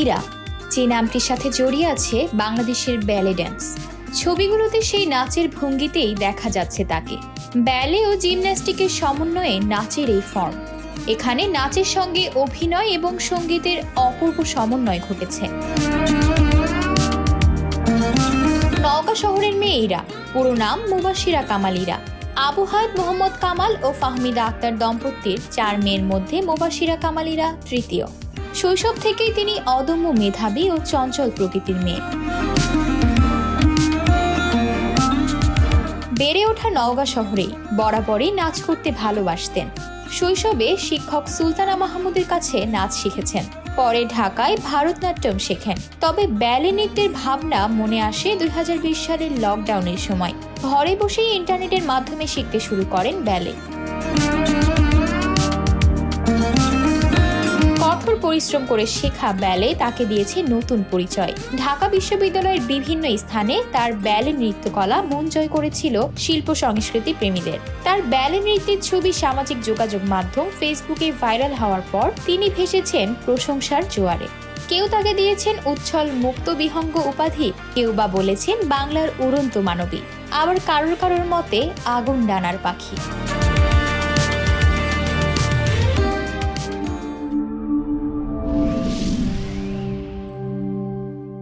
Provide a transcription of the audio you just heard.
ইরা, যে নামটির সাথে জড়িয়ে আছে বাংলাদেশের ব্যালে ড্যান্স। ছবিগুলোতে সেই নাচের ভঙ্গিতেই দেখা যাচ্ছে তাকে। ব্যালে ও জিমন্যাস্টিকের সমন্বয়ে নাচের এই ফর্ম। এখানে নাচের সঙ্গে অভিনয় এবং সঙ্গীতের অপূর্ব সমন্বয় ঘটেছে। নওগাঁ শহরের মেয়ে ইরা, পুরো নাম মুবাশিরা কামাল ইরা। আবু মোহাম্মদ কামাল ও ফাহমিদা আক্তার দম্পতির চার মেয়ের মধ্যে মুবাশিরা কামাল ইরা তৃতীয়। শৈশব থেকেই তিনি অদম্য মেধাবী ও চঞ্চল প্রকৃতির মেয়ে। বেড়ে ওঠা নওগাঁ শহরেই বরাবরই নাচ করতে ভালোবাসতেন। শৈশবে শিক্ষক সুলতানা মাহমুদের কাছে নাচ শিখেছেন। পরে ঢাকায় ভারতনাট্যম শেখেন। তবে ব্যালে নৃত্যের ভাবনা মনে আসে দুই হাজার বিশ সালের লকডাউনের সময়। ঘরে বসেই ইন্টারনেটের মাধ্যমে শিখতে শুরু করেন ব্যালে। পরিশ্রম করে শেখা ব্যালে তাকে দিয়েছে নতুন পরিচয়। ঢাকা বিশ্ববিদ্যালয়ের বিভিন্ন স্থানে তার ব্যালে নৃত্যকলা মন জয় করেছিল শিল্প সংস্কৃতি প্রেমীদের। তার ব্যালে নৃত্যের ছবি সামাজিক যোগাযোগ মাধ্যম ফেসবুকে ভাইরাল হওয়ার পর তিনি ভেসেছেন প্রশংসার জোয়ারে। কেউ তাকে দিয়েছেন উচ্ছল মুক্ত বিহঙ্গ উপাধি, কেউ বা বলেছেন বাংলার উড়ন্ত মানবী। আবার কারোর কারোর মতে আগুন ডানার পাখি।